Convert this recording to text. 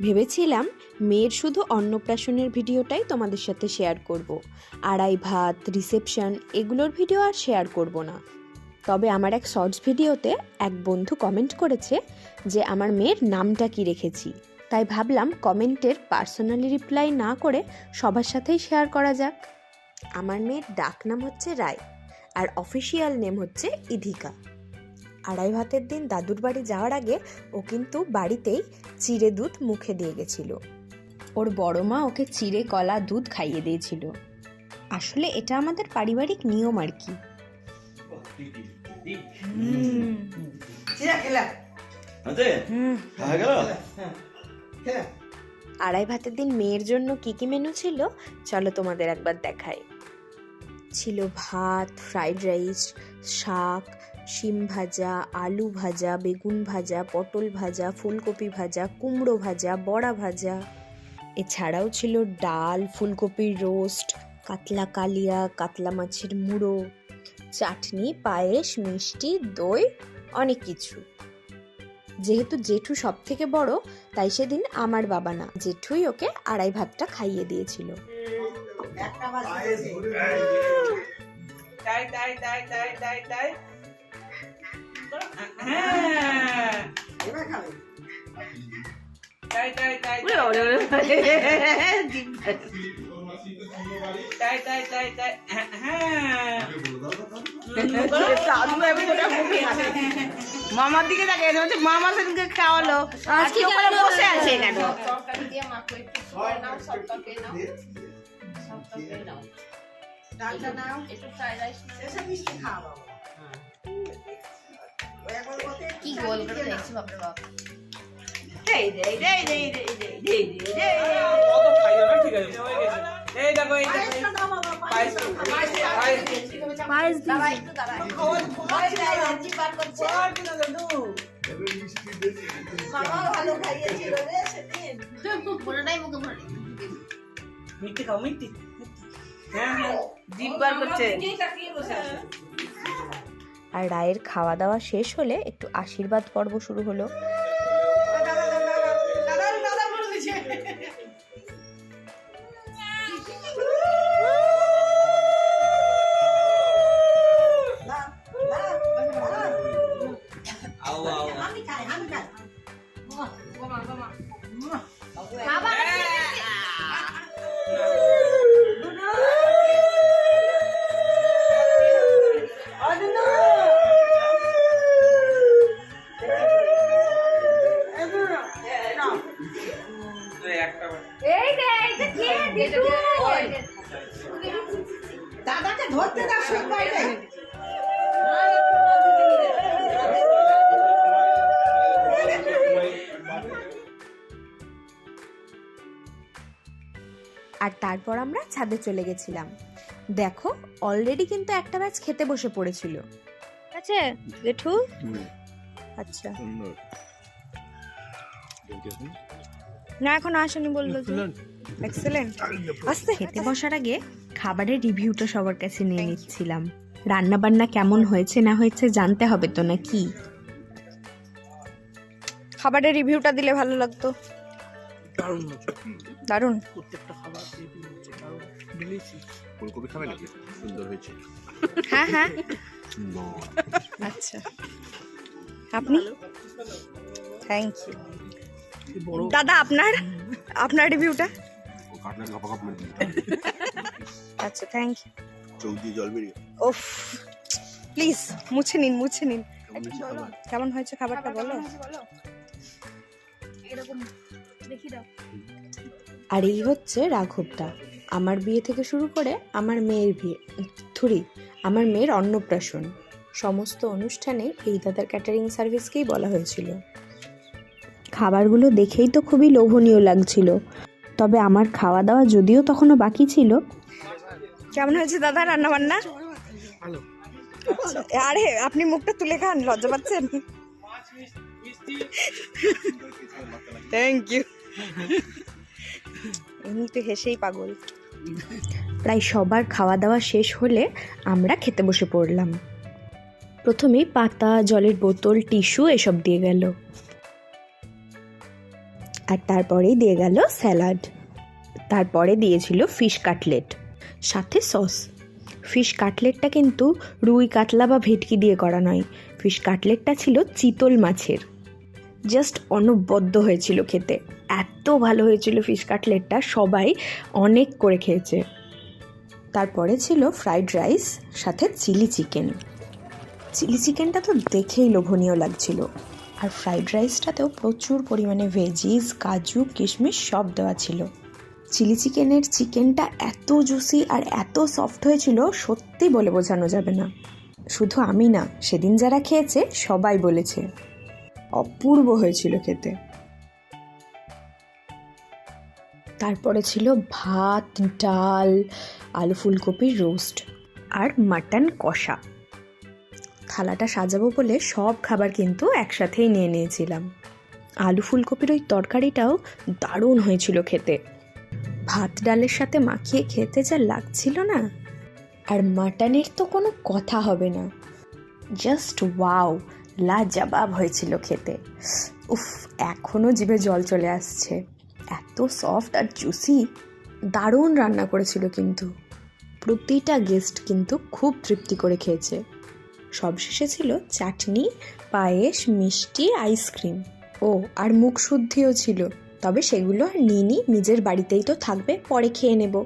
ভেবেছিলাম মেয়ের শুধু অন্নপ্রাশনের ভিডিওটাই তোমাদের সাথে শেয়ার করব। আড়াই ভাত, রিসেপশন, এগুলোর ভিডিও আর শেয়ার করব না। তবে আমার এক শর্টস ভিডিওতে এক বন্ধু কমেন্ট করেছে যে আমার মেয়ের নামটা কি রেখেছি। তাই ভাবলাম কমেন্টের পার্সোনালি রিপ্লাই না করে সবার সাথেই শেয়ার করা যাক। আমার মেয়ের ডাক নাম হচ্ছে রায় আর অফিসিয়াল নেম হচ্ছে ইধিকা। আড়াই ভাতের দিন দাদুর বাড়ি যাওয়ার আগে ও কিন্তু বাড়িতেই চিড়ে দুধ মুখে দিয়ে গেছিল। ওর বড় মা ওকে চিড়ে কলা দুধ খাইয়ে দিয়েছিল। আসলে এটা আমাদের পারিবারিক নিয়ম আর কি। আড়াই ভাতের দিন মেয়ের জন্য কি কি মেনু ছিল? চলো তোমাদের একবার দেখাই। ছিল ভাত ফ্রাইড রাইস শাক শিম ভাজা আলু ভাজা বেগুন ভাজা পটল ভাজা ফুলকপি ভাজা কুমড়ো ভাজা বড়া ভাজা। এছাড়াও ছিল ডাল ফুলকপির রোস্ট কাতলা কালিয়া কাতলা মাছের মুড়ো চাটনি পায়েস মিষ্টি দই অনেক কিছু। যেহেতু জেঠু সব থেকে বড় তাই সেদিন আমার বাবা না জেঠুই ওকে আড়াই ভাতটা খাইয়ে দিয়েছিল। একটা হ্যাঁ তাই তাই তাই তাই তাই হ্যাঁ মামার দিকে তাকে বলছে মামা সেদিনকে খাওয়ালো আজকে ওখানে বসে আছে কেন নাও শেষে মিষ্টি খাওয়া কি গোল করে দেখছি বাপরে বাপ। এই দে এই দে এই দে এই দে এই দে এই দে এই দে কত খাই যাবে ঠিক আছে হয়ে গেছে। এই দেখো এই দেখো পায়েস পায়েস পায়েস। পায়েস দাঁড়া একটু দাঁড়া। খাওয়ার খাওয়ার নাই আজি পার করছে। আর কি না দাদু মামা ভালো খাইয়েছিল রে সেদিন। পুরোটাই মুখে ভরে মিষ্টি খাও মিষ্টি। হ্যাঁ, হ্যাঁ। জিভ বার করছে। আর রায়ের খাওয়া দাওয়া শেষ হলে একটু আশীর্বাদ পর্ব শুরু হলো। আমি খাই আমি খাই। বাবা ধরতে দাও সব বাইরে। আর তারপর আমরা ছাদে চলে গেছিলাম। দেখো অলরেডি কিন্তু একটা ব্যাচ খেতে বসে পড়েছিল। আছে জেঠু আচ্ছা। না এখন আসেনি বলল এক্সেলেন্ট আস্তে। খেতে বসার আগে খাবারের রিভিউটা সবার কাছে নিয়ে নিচ্ছিলাম। রান্না বান্না কেমন হয়েছে না হয়েছে জানতে হবে তো না কি খাবারের রিভিউটা দিলে ভালো লাগতো। দারুণ ফুলকপি খাবে নাকি? সুন্দর হয়েছে। হ্যাঁ হ্যাঁ। আচ্ছা। আপনি? থ্যাংক ইউ দাদা আপনার? আপনার রিভিউটা আচ্ছা থ্যাংক ইউ ওফ প্লিজ মুছে নিন মুছে নিন। কেমন হয়েছে খাবারটা বলো? এরকম দেখি দাও। আর এই হচ্ছে রাঘবটা। আমার বিয়ে থেকে শুরু করে আমার মেয়ের বিয়ে থুরি আমার মেয়ের অন্নপ্রাশন। সমস্ত অনুষ্ঠানে এই দাদার ক্যাটারিং সার্ভিসকেই বলা হয়েছিল। খাবারগুলো দেখেই তো খুবই লোভনীয় লাগছিল। তবে আমার খাওয়া দাওয়া যদিও তখনও বাকি ছিল। কেমন হয়েছে দাদা রান্না বান্না আরে আপনি মুখটা তুলে খান লজ্জা পাচ্ছেন? থ্যাংক ইউ এমনি তো হেসেই পাগল। প্রায় সবার খাওয়া দাওয়া শেষ হলে আমরা খেতে বসে পড়লাম। প্রথমেই পাতা জলের বোতল টিস্যু এসব দিয়ে গেল। আর তারপরেই দিয়ে গেল স্যালাড। তারপরে দিয়েছিল ফিশ কাটলেট, সাথে সস। ফিশ কাটলেটটা কিন্তু রুই কাতলা বা ভেটকি দিয়ে করা নয়, ফিশ কাটলেটটা ছিল চিতল মাছের। জাস্ট অনবদ্য হয়েছিল খেতে। এত ভালো হয়েছিল ফিশ কাটলেটটা, সবাই অনেক করে খেয়েছে। তারপরে ছিল ফ্রাইড রাইস, সাথে চিলি চিকেন। চিলি চিকেনটা তো দেখেই লোভনীয় লাগছিল। আর ফ্রাইড রাইসটাতেও প্রচুর পরিমাণে ভেজিস কাজু, কিশমিশ সব দেওয়া ছিল। চিলি চিকেনের চিকেনটা এত জুসি আর এত সফট হয়েছিল, সত্যি বলে বোঝানো যাবে না। শুধু আমি না, সেদিন যারা খেয়েছে, সবাই বলেছে। অপূর্ব হয়েছিল খেতে। তারপরে ছিল ভাত, ডাল, আলু ফুলকপির রোস্ট আর মাটন কষা। থালাটা সাজাবো বলে সব খাবার কিন্তু একসাথেই নিয়ে নিয়েছিলাম। আলু ফুলকপির ওই তরকারিটাও দারুণ হয়েছিল খেতে। ভাত ডালের সাথে মাখিয়ে খেতে যা লাগছিল না, আর মাটনের তো কোনো কথা হবে না। জাস্ট ওয়াও লাজবাব হয়েছিল খেতে। উফ এখনও জিভে জল চলে আসছে। এত সফট আর জুসি দারুণ রান্না করেছিল কিন্তু। প্রতিটা গেস্ট কিন্তু খুব তৃপ্তি করে খেয়েছে। সবশেষে ছিল চাটনি, পায়েস, মিষ্টি, আইসক্রিম। ও, আর মুখ শুদ্ধিও ছিল। তবে সেগুলো আর নিইনি, নিজের বাড়িতেই তো থাকবে, পরে খেয়ে নেব।